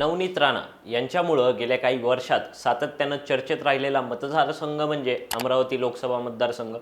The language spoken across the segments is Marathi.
नवनीत राणा यांच्यामुळं गेल्या काही वर्षात सातत्यानं चर्चेत राहिलेला मतदारसंघ म्हणजे अमरावती लोकसभा मतदारसंघ.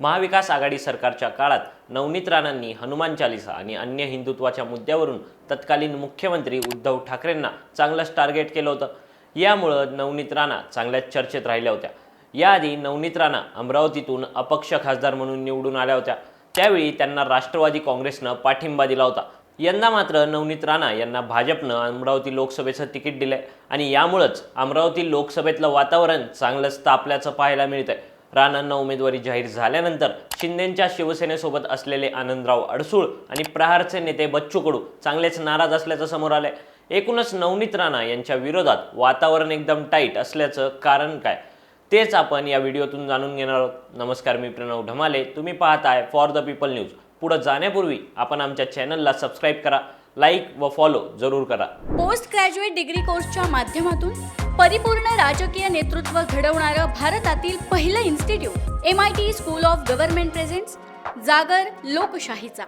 महाविकास आघाडी सरकारच्या काळात नवनीत राणांनी हनुमान चालिसा आणि अन्य हिंदुत्वाच्या मुद्द्यावरून तत्कालीन मुख्यमंत्री उद्धव ठाकरेंना चांगलंच टार्गेट केलं होतं. यामुळं नवनीत राणा चांगल्याच चर्चेत राहिल्या होत्या. याआधी नवनीत राणा अमरावतीतून अपक्ष खासदार म्हणून निवडून आल्या होत्या. त्यावेळी त्यांना राष्ट्रवादी काँग्रेसनं पाठिंबा दिला होता. यंदा मात्र नवनीत राणा यांना भाजपनं अमरावती लोकसभेचं तिकीट दिलंय आणि यामुळंच अमरावती लोकसभेतलं वातावरण चांगलंच तापल्याचं पाहायला मिळतंय. राणांना उमेदवारी जाहीर झाल्यानंतर शिंदेच्या शिवसेनेसोबत असलेले आनंदराव अडसूळ आणि प्रहारचे नेते बच्चू कडू चांगलेच नाराज असल्याचं समोर आलंय. एकूणच नवनीत राणा यांच्या विरोधात वातावरण एकदम टाईट असल्याचं कारण काय? तेच आपण या व्हिडिओतून जाणून घेणार आहोत. नमस्कार मी प्रणव ढमाले तुम्ही पाहताय फॉर द पीपल न्यूज पुढे जाण्यापूर्वी आपण आमच्या चॅनलला सबस्क्राईब करा लाईक व फॉलो जरूर करा. पोस्ट ग्रॅज्युएट डिग्री कोर्सच्या माध्यमातून परिपूर्ण राजकीय नेतृत्व घडवणारं भारतातील पहिलं institute M I T school of government presents जागर लोकशाहीचा.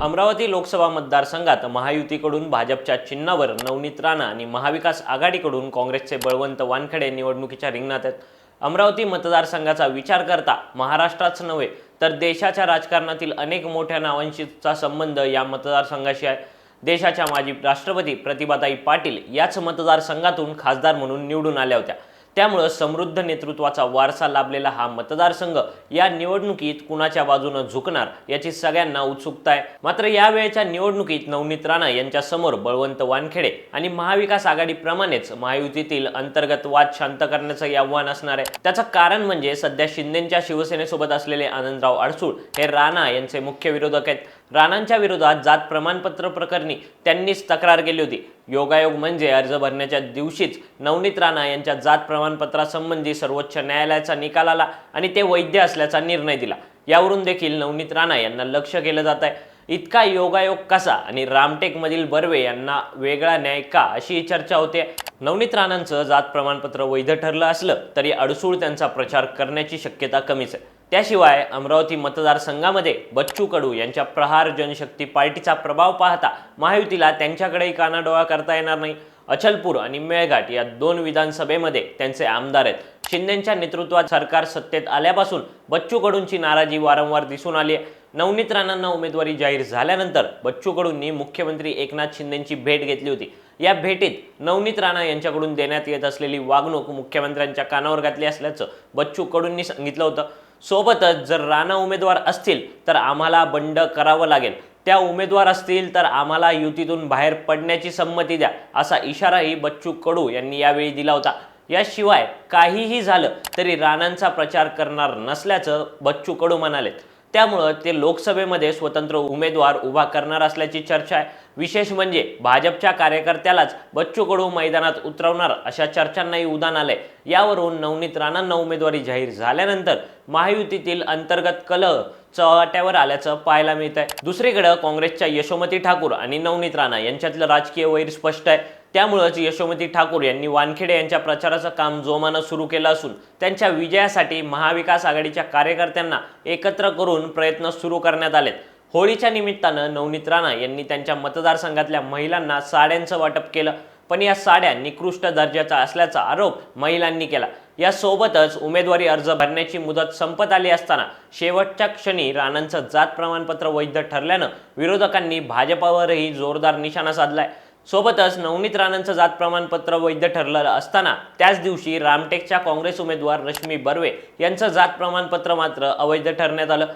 अमरावती लोकसभा मतदारसंघात महायुतीकडून भाजपच्या चिन्हावर नवनीत राणा आणि महाविकास आघाडीकडून काँग्रेसचे बळवंत वानखडे निवडणुकीच्या रिंगणात आहेत. अमरावती मतदारसंघाचा विचार करता महाराष्ट्राच नव्हे तर देशाच्या राजकारणातील अनेक मोठ्या नावांशीचा संबंध या मतदारसंघाशी आहे. देशाच्या माजी राष्ट्रपती प्रतिभाताई पाटील याच मतदारसंघातून खासदार म्हणून निवडून आल्या होत्या. त्यामुळं समृद्ध नेतृत्वाचा वारसा लाभलेला हा मतदारसंघ या निवडणुकीत कुणाच्या बाजूनं झुकणार याची सगळ्यांना उत्सुकता आहे. मात्र यावेळेच्या निवडणुकीत नवनीत राणा यांच्या समोर बळवंत वानखेडे आणि महाविकास आघाडीप्रमाणेच महायुतीतील अंतर्गत वाद शांत करण्याचं हे आव्हान असणार आहे. त्याचं कारण म्हणजे सध्या शिंदेच्या शिवसेनेसोबत असलेले आनंदराव अडसूळ हे राणा यांचे मुख्य विरोधक आहेत. राणांच्या विरोधात जात प्रमाणपत्र प्रकरणी त्यांनीच तक्रार केली होती. योगायोग म्हणजे अर्ज भरण्याच्या दिवशीच नवनीत राणा यांच्या जात प्रमाणपत्रासंबंधी सर्वोच्च न्यायालयाचा निकाल आला आणि ते वैध असल्याचा निर्णय दिला. यावरून देखील नवनीत राणा यांना लक्ष केलं जात आहे. इतका योगायोग कसा आणि रामटेकमधील बर्वे यांना वेगळा न्याय का अशी चर्चा होते. नवनीत राणांचं जात प्रमाणपत्र वैध ठरलं असलं तरी अडसूळ त्यांचा प्रचार करण्याची शक्यता कमीच आहे. त्याशिवाय अमरावती मतदारसंघामध्ये बच्चू कडू यांच्या प्रहार जनशक्ती पार्टीचा प्रभाव पाहता महायुतीला त्यांच्याकडेही कानाडोळा करता येणार नाही. अचलपूर आणि मेळघाट या दोन विधानसभेमध्ये त्यांचे आमदार आहेत. शिंदेच्या नेतृत्वात सरकार सत्तेत आल्यापासून बच्चू कडूंची नाराजी वारंवार दिसून आली आहे. नवनीत राणांना उमेदवारी जाहीर झाल्यानंतर बच्चू कडूंनी मुख्यमंत्री एकनाथ शिंदेची भेट घेतली होती. या भेटीत नवनीत राणा यांच्याकडून देण्यात येत असलेली वागणूक मुख्यमंत्र्यांच्या कानावर घातली असल्याचं बच्चू कडूंनी सांगितलं होतं. सोबतच जर राणा उमेदवार असतील तर आम्हाला बंड करावं लागेल. त्या उमेदवार असतील तर आम्हाला युतीतून बाहेर पडण्याची संमती द्या असा इशाराही बच्चू कडू यांनी यावेळी दिला होता. याशिवाय काहीही झालं तरी राणांचा प्रचार करणार नसल्याचं बच्चू कडू म्हणालेत. त्यामुळं ते लोकसभेमध्ये स्वतंत्र उमेदवार उभा करणार असल्याची चर्चा आहे. विशेष म्हणजे भाजपच्या कार्यकर्त्यालाच बच्चू कडू मैदानात उतरवणार अशा चर्चांनाही उदान आलंय. यावरून नवनीत राणांना उमेदवारी जाहीर झाल्यानंतर महायुतीतील अंतर्गत कलह चव्हाट्यावर आल्याचं पाहायला मिळत आहे दुसरीकडे काँग्रेसच्या यशोमती ठाकूर आणि नवनीत राणा यांच्यातलं राजकीय वैर स्पष्ट आहे. त्यामुळंच यशोमती ठाकूर यांनी वानखेडे यांच्या प्रचाराचं काम जोमानं सुरू केलं असून त्यांच्या विजयासाठी महाविकास आघाडीच्या कार्यकर्त्यांना एकत्र करून प्रयत्न सुरू करण्यात आलेत. होळीच्या निमित्तानं नवनीत राणा यांनी त्यांच्या मतदारसंघातल्या महिलांना साड्यांचं वाटप केलं. पण या साड्या निकृष्ट दर्जाचा असल्याचा आरोप महिलांनी केला. यासोबतच उमेदवारी अर्ज भरण्याची मुदत संपत आली असताना शेवटच्या क्षणी राणांचं जात प्रमाणपत्र वैध ठरल्यानं विरोधकांनी भाजपावरही जोरदार निशाणा साधलाय. सोबतच नवनीत राणांचं जात प्रमाणपत्र वैध ठरलं असताना त्याच दिवशी रामटेकच्या काँग्रेस उमेदवार रश्मी बर्वे यांचं जात प्रमाणपत्र मात्र अवैध ठरण्यात आलं.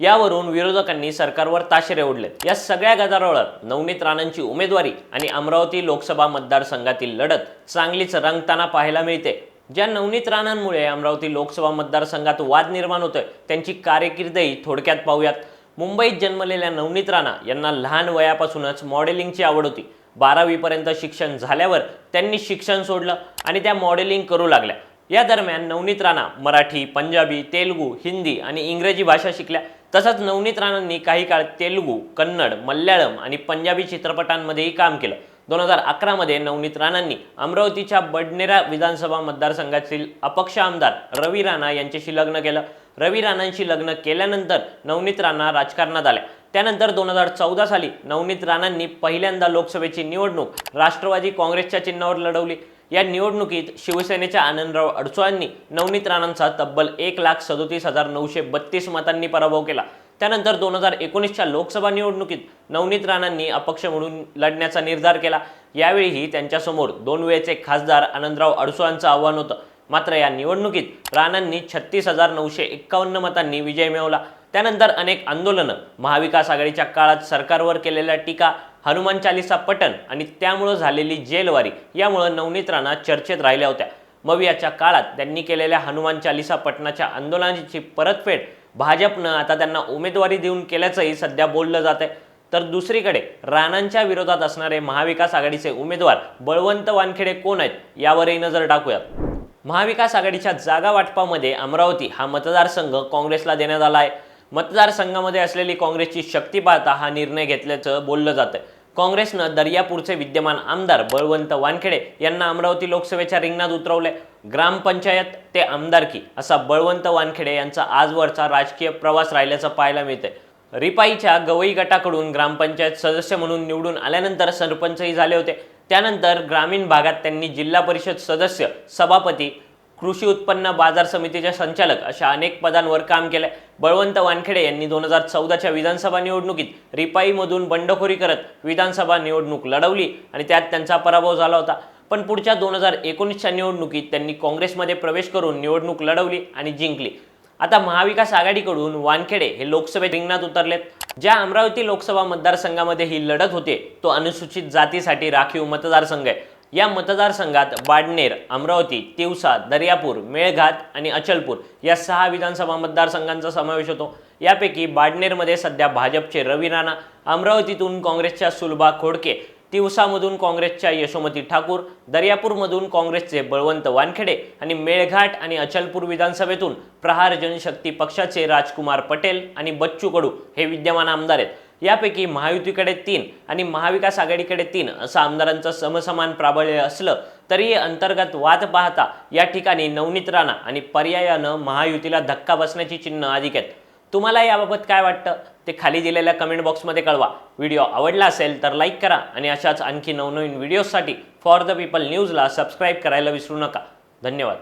यावरून विरोधकांनी सरकारवर ताशेरे ओढले. या सगळ्या गदारोळात नवनीत राणांची उमेदवारी आणि अमरावती लोकसभा मतदारसंघातील लढत चांगलीच रंगताना पाहायला मिळते. ज्या नवनीत राणांमुळे अमरावती लोकसभा मतदारसंघात वाद निर्माण होतोय त्यांची कारकिर्दही थोडक्यात पाहूयात. मुंबईत जन्मलेल्या नवनीत राणा यांना लहान वयापासूनच मॉडेलिंगची आवड होती. बारावीपर्यंत शिक्षण झाल्यावर त्यांनी शिक्षण सोडलं आणि त्या मॉडेलिंग करू लागल्या. या दरम्यान नवनीत राणा मराठी पंजाबी तेलुगू हिंदी आणि इंग्रजी भाषा शिकल्या. तसंच नवनीत राणांनी काही काळ तेलुगू कन्नड मल्याळम आणि पंजाबी चित्रपटांमध्येही काम केलं. दोन हजार अकरामध्ये नवनीत राणांनी अमरावतीच्या बडनेरा विधानसभा मतदारसंघातील अपक्ष आमदार रवी राणा यांच्याशी लग्न केलं. रवी राणांशी लग्न केल्यानंतर नवनीत राणा राजकारणात आल्या. त्यानंतर दोन हजार चौदा साली नवनीत राणांनी पहिल्यांदा लोकसभेची निवडणूक राष्ट्रवादी काँग्रेसच्या चिन्हावर लढवली. या निवडणुकीत शिवसेनेच्या आनंदराव अडसूळांनी नवनीत राणांचा तब्बल एक लाख सदोतीस हजार नऊशे बत्तीस मतांनी पराभव केला. त्यानंतर दोन हजार एकोणीसच्या लोकसभा निवडणुकीत नवनीत राणांनी अपक्ष म्हणून लढण्याचा निर्धार केला. यावेळीही त्यांच्यासमोर दोन वेळचे खासदार आनंदराव अडसूळांचं आव्हान होतं. मात्र या निवडणुकीत राणांनी छत्तीस हजार नऊशे एक्कावन्न मतांनी विजय मिळवला. त्यानंतर अनेक आंदोलनं महाविकास आघाडीच्या काळात सरकारवर केलेल्या टीका हनुमान चालिसा पठण आणि त्यामुळं झालेली जेलवारी यामुळं नवनीत राणा चर्चेत राहिल्या होत्या. मग याच्या काळात त्यांनी केलेल्या हनुमान चालिसा पटनाच्या आंदोलनाची परतफेड भाजपनं आता त्यांना उमेदवारी देऊन केल्याचंही सध्या बोललं जात आहे तर दुसरीकडे राणांच्या विरोधात असणारे महाविकास आघाडीचे उमेदवार बळवंत वानखेडे कोण आहेत यावरही नजर टाकूयात. महाविकास आघाडीच्या जागा वाटपामध्ये अमरावती हा मतदारसंघ काँग्रेसला देण्यात आला आहे. मतदारसंघामध्ये असलेली काँग्रेसची शक्ती पाहता हा निर्णय घेतल्याचं बोललं जातं काँग्रेसनं दर्यापूरचे विद्यमान आमदार बळवंत वानखेडे यांना अमरावती लोकसभेच्या रिंगणात उतरवले ग्रामपंचायत ते आमदारकी असा बळवंत वानखेडे यांचा आजवरचा राजकीय प्रवास राहिल्याचं पाहायला मिळतंय. रिपाईच्या गवई गटाकडून ग्रामपंचायत सदस्य म्हणून निवडून आल्यानंतर सरपंचही झाले होते. त्यानंतर ग्रामीण भागात त्यांनी जिल्हा परिषद सदस्य सभापती कृषी उत्पन्न बाजार समितीच्या संचालक अशा अनेक पदांवर काम केलंय. बळवंत वानखेडे यांनी दोन हजार चौदाच्या विधानसभा निवडणुकीत रिपाईमधून बंडखोरी करत विधानसभा निवडणूक लढवली आणि त्यात त्यांचा पराभव झाला होता. पण पुढच्या दोन हजार एकोणीसच्या निवडणुकीत त्यांनी काँग्रेसमध्ये प्रवेश करून निवडणूक लढवली आणि जिंकली. आता महाविकास आघाडीकडून वानखेडे हे लोकसभेत रिंगणात उतरलेत. ज्या अमरावती लोकसभा मतदारसंघामध्ये ही लढत होते तो अनुसूचित जातीसाठी राखीव मतदारसंघ आहे. या मतदारसंघात बाडनेर अमरावती तिवसा दर्यापूर मेळघाट आणि अचलपूर या सहा विधानसभा मतदारसंघांचा समावेश होतो. यापैकी बाडनेरमध्ये सध्या भाजपचे रवी राणा अमरावतीतून काँग्रेसच्या सुलभा खोडके तिवसामधून काँग्रेसच्या यशोमती ठाकूर दर्यापूरमधून काँग्रेसचे बळवंत वानखेडे आणि मेळघाट आणि अचलपूर विधानसभेतून प्रहार जनशक्ती पक्षाचे राजकुमार पटेल आणि बच्चू कडू हे विद्यमान आमदार आहेत. यापैकी महायुतीकडे तीन आणि महाविकास आघाडीकडे तीन असं आमदारांचं समसमान प्राबल्य असलं तरीही अंतर्गत वाद पाहता या ठिकाणी नवनीत राणा आणि पर्यायानं महायुतीला धक्का बसण्याची चिन्ह अधिक आहेत. तुम्हाला याबाबत काय वाटतं? ते खाली दिलेल्या कमेंट बॉक्समध्ये कळवा. व्हिडिओ आवडला असेल तर लाईक करा आणि अशाच आणखी नवनवीन व्हिडिओजसाठी फॉर द पीपल न्यूजला सबस्क्राईब करायला विसरू नका. धन्यवाद.